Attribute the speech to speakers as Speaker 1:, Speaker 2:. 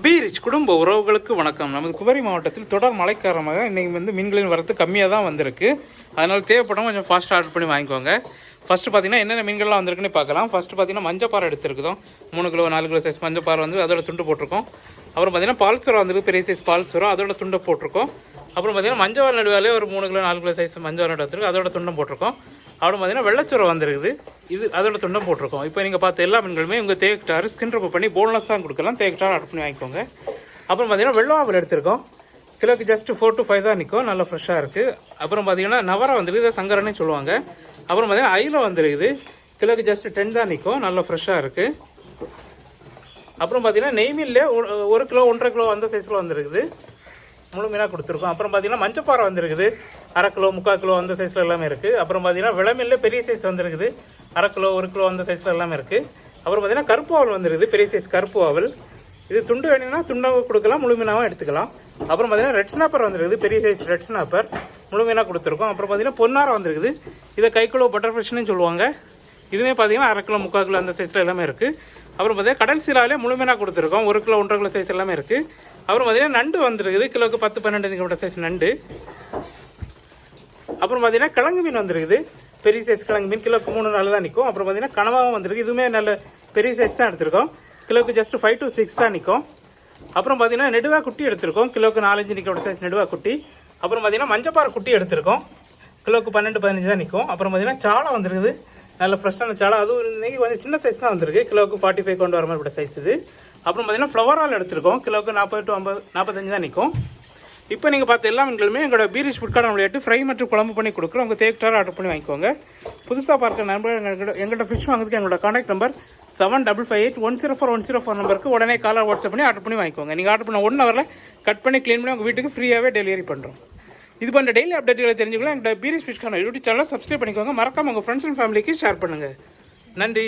Speaker 1: பீரிச் குடும்ப உறவுகளுக்கு வணக்கம். நமது குமரி மாவட்டத்தில் தொடர் மழை காரணமாக இன்றைக்கி வந்து மீன்களின் வரத்து கம்மியாக தான் வந்திருக்கு. அதனால் தேவைப்படும் கொஞ்சம் ஃபாஸ்ட்டாக ஆர்டர் பண்ணி வாங்கிக்கோங்க. ஃபஸ்ட்டு பார்த்தீங்கன்னா என்னென்ன மீன்கள்லாம் வந்திருக்குன்னு பார்க்கலாம். ஃபஸ்ட்டு பார்த்தீங்கன்னா மஞ்சப்பாறை எடுத்துருக்குதோம் மூணு கிலோ நாலு கிலோ சைஸ் மஞ்சப்பாறை வந்து அதோட துண்டு போட்டிருக்கோம். அப்புறம் பார்த்தீங்கன்னா பால்சுரம் வந்திருக்கு பெரிய சைஸ் பால்சுரம் அதோட துண்டை போட்டிருக்கோம். அப்புறம் பார்த்தீங்கன்னா மஞ்சள் நடுவாலே ஒரு மூணு கிலோ நாலு கிலோ சைஸ் மஞ்சள் நடு வந்துருக்கு அதோட துண்டம் போட்டிருக்கோம். அப்புறம் பார்த்தீங்கன்னா வெள்ளச்சூரை வந்திருக்குது. இது அதோட துண்டம் போட்டிருக்கோம். இப்போ நீங்கள் பார்த்த எல்லா மீன்களுமே உங்கள் தேக்கிட்டாரு ஸ்கின் ரப்ப பண்ணி போன்லெஸ்ஸாக கொடுக்கலாம். தேக்கிட்டார் ஆர்டர் பண்ணி வாங்கிக்கோங்க. அப்புறம் பார்த்தீங்கன்னா வெள்ளை எடுத்திருக்கோம். கிலோக்கு ஜஸ்ட் ஃபோர் டு ஃபைவ் தான் நிற்கும் நல்லா ஃப்ரெஷ்ஷாக இருக்குது அப்புறம் பார்த்தீங்கன்னா நவரா வந்துருக்கு இதை சங்கரன்னு சொல்லுவாங்க. அப்புறம் பார்த்தீங்கன்னா ஐல வந்துருக்குது. கிலோக்கு ஜஸ்ட் டென் தான் நிற்கும் நல்லா ஃப்ரெஷ்ஷாக இருக்குது அப்புறம் பார்த்தீங்கன்னா நெய்மீனில் ஒரு- ஒரு கிலோ ஒன்றரை கிலோ அந்த சைஸில் வந்துருக்குது. முழு மீனாக கொடுத்துருக்கோம். அப்புறம் பார்த்தீங்கன்னா மஞ்சப்பாறை வந்திருக்குது. அரை கிலோ முக்கால் கிலோ அந்த சைஸில் எல்லாமே இருக்குது அப்புறம் பார்த்தீங்கன்னா விளமில்ல பெரிய சைஸ் வந்திருக்குது. அரை கிலோ ஒரு கிலோ அந்த சைஸில் எல்லாமே இருக்குது அப்புறம் பார்த்தீங்கன்னா கருப்பு ஆவல் வந்துருக்குது. பெரிய சைஸ் கருப்பு ஆவல். இது துண்டு வேணும்னா துண்டாக கொடுக்கலாம் முழு மீனாகவும் எடுத்துக்கலாம். அப்புறம் பார்த்தீங்கன்னா ரெட் ஸ்னாப்பர் வந்திருக்குது. பெரிய சைஸ் ரெட் ஸ்னாப்பர் முழு மீனாக கொடுத்துருக்கோம். அப்புறம் பார்த்தீங்கன்னா பொன்னாரம் வந்திருக்குது. இதை கைக்குள்ள பட்டர் ஃபிஷ்னு சொல்லுவாங்க. இதுவுமே பார்த்தீங்கன்னா அரை கிலோ முக்கால் கிலோ அந்த சைஸில் எல்லாமே இருக்குது அப்புறம் பார்த்தீங்கன்னா கடல் சீலாலே முழுமையாக கொடுத்துருக்கோம். ஒரு கிலோ ஒன்றரை கிலோ சைஸ் எல்லாமே இருக்குது அப்புறம் பார்த்தீங்கன்னா நண்டு வந்துருக்குது. கிலோக்கு பத்து பன்னெண்டு கிலோமீட்டர் சைஸ் நண்டு. அப்புறம் பார்த்தீங்கன்னா கிழங்கு மீன் வந்துருக்குது. பெரிய சைஸ் கிழங்கு மீன். கிலோக்கு மூணு நாள் தான் நிற்கும் அப்புறம் பார்த்தீங்கன்னா கனவாகவும் வந்திருக்கு. இதுவுமே நல்ல பெரிய சைஸ் தான் எடுத்திருக்கோம். கிலோக்கு ஜஸ்ட் ஃபைவ் டு சிக்ஸ் தான் நிற்கும் அப்புறம் பார்த்தீங்கன்னா நெடுவா குட்டி எடுத்திருக்கோம். கிலோக்கு நாலஞ்சு நிற்கிற சைஸ் நெடுவா குட்டி. அப்புறம் பார்த்தீங்கன்னா மஞ்சப்பாறை குட்டி எடுத்திருக்கோம். கிலோக்கு பன்னெண்டு பதினஞ்சு தான் நிற்கும் அப்புறம் பார்த்தீங்கன்னா சாலை வந்துருக்குது. நல்ல ஃப்ரெஷ்ஷான சாலை. அதுவும் இன்றைக்கி கொஞ்சம் சின்ன சைஸ் தான் வந்திருக்கு. கிலோக்கு ஃபார்ட்டி ஃபைவ் கொண்டு வர மாதிரி சைஸ் இது. அப்புறம் பார்த்தீங்கன்னா ஃப்ளவர் ஆல் எடுத்திருக்கோம். கிலோக்கு நாற்பது டு ஐம்பது நாற்பத்தஞ்சு தான் நிற்கும் இப்போ நீங்கள் பார்த்த எல்லா மீன்களுமே எங்களோட பீரிஷ் ஃபுட்கார்ட் விளையாட்டு ஃப்ரை மற்றும் குழம்பு பண்ணி கொடுக்குறோம். உங்கள் தேக்டார் ஆர்டர் பண்ணி வாங்கிக்கோங்க. புதுசாக பார்க்குற நண்பர்கள் எங்கள்கிட்ட எங்கள்கிட்ட ஃபிஷ் வாங்குறதுக்கு எங்களோட contact number seven double five eight one zero four one zero four நம்பருக்கு உடனே காலர் வாட்ஸ்அப் பண்ணி ஆர்டர் பண்ணி வாங்கிக்கோங்க. நீங்கள் ஆர்டர் பண்ண ஒன் ஹவரில் கட் பண்ணி க்ளீன் பண்ணி உங்கள் வீட்டுக்கு ஃப்ரீயாகவே டெலிவரி பண்ணுறோம் இது பண்ணுற டெய்லி அப்டேட்டுகளை தெரிஞ்சுக்கலாம் எங்களோட பீரிஷ் ஃபிஷ்கான யூடியூப் சேனலை சப்ஸ்கிரைப் பண்ணிக்கோங்க. மறக்காம உங்கள் ஃப்ரெண்ட்ஸ் அண்ட் ஃபேமிலிக்கு ஷேர் பண்ணுங்கள் நன்றி.